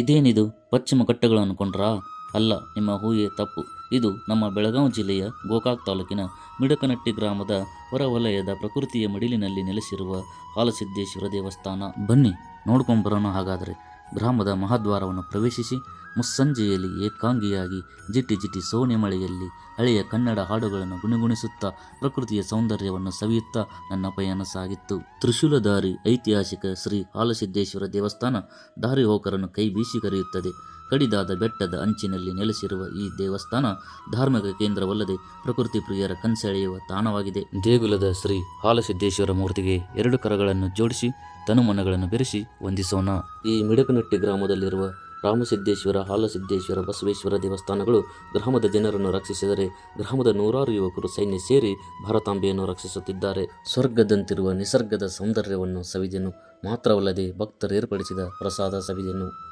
ಇದೇನಿದು? ಪಶ್ಚಿಮ ಘಟ್ಟಗಳು ಅನ್ಕೊಂಡ್ರಾ ಅಲ್ಲ, ನಿಮ್ಮ ಊಹೆ ತಪ್ಪು. ಇದು ನಮ್ಮ ಬೆಳಗಾವಿ ಜಿಲ್ಲೆಯ ಗೋಕಾಕ್ ತಾಲೂಕಿನ ಮಿಡಕನಟ್ಟಿ ಗ್ರಾಮದ ಹೊರವಲಯದ ಪ್ರಕೃತಿಯ ಮಡಿಲಿನಲ್ಲಿ ನೆಲೆಸಿರುವ ಹಾಲಸಿದ್ದೇಶ್ವರ ದೇವಸ್ಥಾನ. ಬನ್ನಿ ನೋಡ್ಕೊಂಬರೋಣ ಹಾಗಾದರೆ. ಗ್ರಾಮದ ಮಹಾದ್ವಾರವನ್ನು ಪ್ರವೇಶಿಸಿ ಮುಸ್ಸಂಜೆಯಲ್ಲಿ ಏಕಾಂಗಿಯಾಗಿ ಜಿಟಿ ಜಿಟಿ ಸೋನೆ ಮಳೆಯಲ್ಲಿ ಹಳೆಯ ಕನ್ನಡ ಹಾಡುಗಳನ್ನು ಗುಣಗುಣಿಸುತ್ತಾ ಪ್ರಕೃತಿಯ ಸೌಂದರ್ಯವನ್ನು ಸವಿಯುತ್ತಾ ನನ್ನ ಪಯಣ ಸಾಗಿತ್ತು. ತ್ರಿಶೂಲಧಾರಿ ಐತಿಹಾಸಿಕ ಶ್ರೀ ಹಾಲಸಿದ್ದೇಶ್ವರ ದೇವಸ್ಥಾನ ದಾರಿ ಹೋಕರನ್ನು ಕೈ ಬೀಸಿ ಕರೆಯುತ್ತದೆ. ಕಡಿದಾದ ಬೆಟ್ಟದ ಅಂಚಿನಲ್ಲಿ ನೆಲೆಸಿರುವ ಈ ದೇವಸ್ಥಾನ ಧಾರ್ಮಿಕ ಕೇಂದ್ರವಲ್ಲದೆ ಪ್ರಕೃತಿ ಪ್ರಿಯರ ಕನ್ಸೆಳೆಯುವ ತಾಣವಾಗಿದೆ. ದೇಗುಲದ ಶ್ರೀ ಹಾಲಸಿದ್ದೇಶ್ವರ ಮೂರ್ತಿಗೆ ಎರಡು ಕರಗಳನ್ನು ಜೋಡಿಸಿ ತನುಮನಗಳನ್ನು ಬೆರೆಸಿ ವಂದಿಸೋಣ. ಈ ಮಿಡಕನಟ್ಟಿ ಗ್ರಾಮದಲ್ಲಿರುವ ರಾಮಸಿದ್ದೇಶ್ವರ, ಹಾಲಸಿದ್ದೇಶ್ವರ, ಬಸವೇಶ್ವರ ದೇವಸ್ಥಾನಗಳು ಗ್ರಾಮದ ಜನರನ್ನು ರಕ್ಷಿಸಿದರೆ ಗ್ರಾಮದ ನೂರಾರು ಯುವಕರು ಸೈನ್ಯ ಸೇರಿ ಭಾರತಾಂಬೆಯನ್ನು ರಕ್ಷಿಸುತ್ತಿದ್ದಾರೆ. ಸ್ವರ್ಗದಂತಿರುವ ನಿಸರ್ಗದ ಸೌಂದರ್ಯವನ್ನು ಸವಿದೆನು. ಮಾತ್ರವಲ್ಲದೆ ಭಕ್ತರು ಏರ್ಪಡಿಸಿದ ಪ್ರಸಾದ ಸವಿದೆನು.